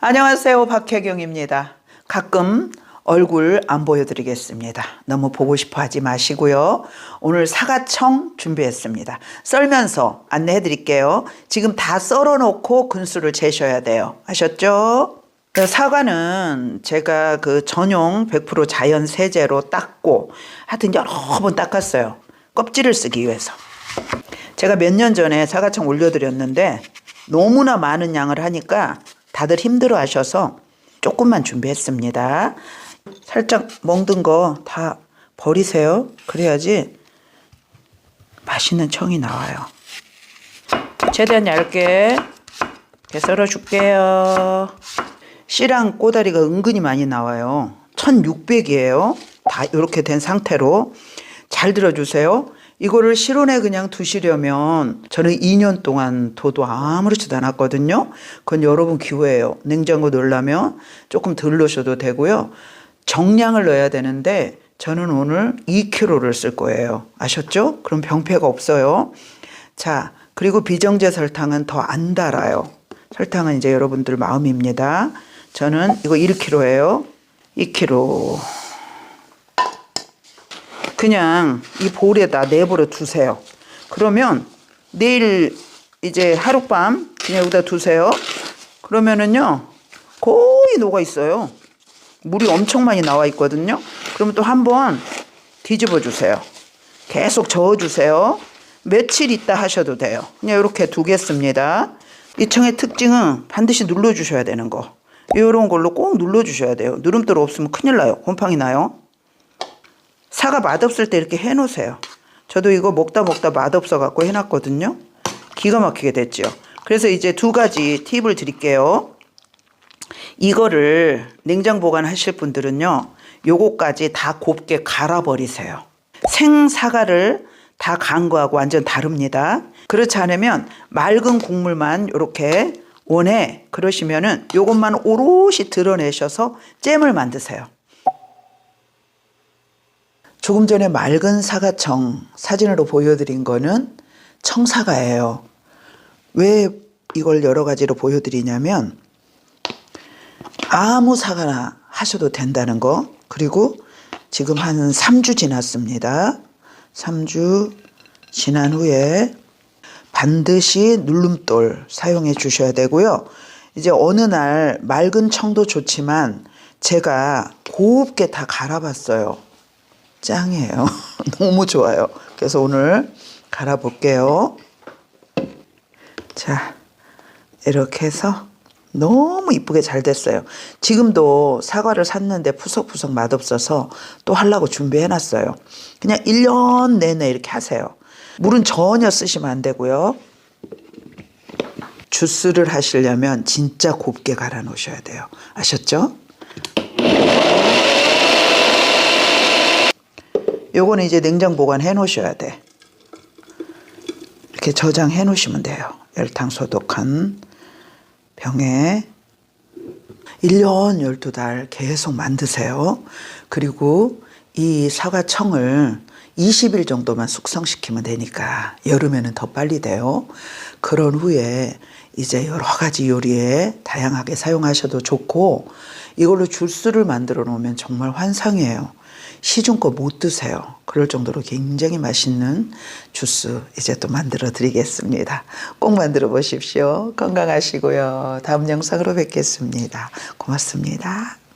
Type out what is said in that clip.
안녕하세요. 박혜경입니다. 가끔 얼굴 안 보여드리겠습니다. 너무 보고 싶어 하지 마시고요. 오늘 사과청 준비했습니다. 썰면서 안내해 드릴게요. 지금 다 썰어 놓고 근수를 재셔야 돼요. 아셨죠? 그 사과는 제가 그 전용 100% 자연 세제로 닦고 하여튼 여러 번 닦았어요. 껍질을 쓰기 위해서. 제가 몇 년 전에 사과청 올려드렸는데 너무나 많은 양을 하니까 다들 힘들어 하셔서 조금만 준비했습니다. 살짝 멍든 거 다 버리세요. 그래야지 맛있는 청이 나와요. 최대한 얇게 이렇게 썰어줄게요. 씨랑 꼬다리가 은근히 많이 나와요. 1600이에요. 다 이렇게 된 상태로. 잘 들어주세요. 이거를 실온에 그냥 두시려면 저는 2년 동안 둬도 아무렇지도 않았거든요. 그건 여러분 기호예요. 냉장고 넣으려면 조금 덜 넣으셔도 되고요. 정량을 넣어야 되는데 저는 오늘 2kg를 쓸 거예요. 아셨죠? 그럼 병폐가 없어요. 자, 그리고 비정제 설탕은 더 안 달아요. 설탕은 이제 여러분들 마음입니다. 저는 이거 1kg예요. 2kg. 그냥 이 볼에다 내버려 두세요. 그러면 내일 이제 하룻밤 그냥 여기다 두세요. 그러면은요 거의 녹아 있어요. 물이 엄청 많이 나와 있거든요. 그러면 또 한번 뒤집어 주세요. 계속 저어 주세요. 며칠 있다 하셔도 돼요. 그냥 이렇게 두겠습니다. 이 청의 특징은 반드시 눌러 주셔야 되는 거. 이런 걸로 꼭 눌러 주셔야 돼요. 누름돌 없으면 큰일 나요. 곰팡이 나요. 사과 맛없을 때 이렇게 해놓으세요. 저도 이거 먹다 먹다 맛없어 갖고 해놨거든요. 기가 막히게 됐죠. 그래서 이제 두 가지 팁을 드릴게요. 이거를 냉장 보관하실 분들은요. 요거까지 다 곱게 갈아버리세요. 생 사과를 다 간 거하고 완전 다릅니다. 그렇지 않으면 맑은 국물만 이렇게 원해 그러시면은 요것만 오롯이 드러내셔서 잼을 만드세요. 조금 전에 맑은 사과청 사진으로 보여드린 거는 청사과예요. 왜 이걸 여러 가지로 보여드리냐면 아무 사과나 하셔도 된다는 거. 그리고 지금 한 3주 지났습니다. 3주 지난 후에 반드시 누름돌 사용해 주셔야 되고요. 이제 어느 날 맑은 청도 좋지만 제가 곱게 다 갈아봤어요. 짱이에요. 너무 좋아요. 그래서 오늘 갈아볼게요. 자, 이렇게 해서 너무 이쁘게 잘 됐어요. 지금도 사과를 샀는데 푸석푸석 맛없어서 또 하려고 준비해놨어요. 그냥 1년 내내 이렇게 하세요. 물은 전혀 쓰시면 안 되고요. 주스를 하시려면 진짜 곱게 갈아 놓으셔야 돼요. 아셨죠? 요거는 이제 냉장 보관해 놓으셔야 돼. 이렇게 저장해 놓으시면 돼요. 열탕 소독한 병에 1년 12달 계속 만드세요. 그리고 이 사과청을 20일 정도만 숙성시키면 되니까 여름에는 더 빨리 돼요. 그런 후에 이제 여러 가지 요리에 다양하게 사용하셔도 좋고 이걸로 주스를 만들어 놓으면 정말 환상이에요. 시중 거 못 드세요. 그럴 정도로 굉장히 맛있는 주스 이제 또 만들어 드리겠습니다. 꼭 만들어 보십시오. 건강하시고요. 다음 영상으로 뵙겠습니다. 고맙습니다.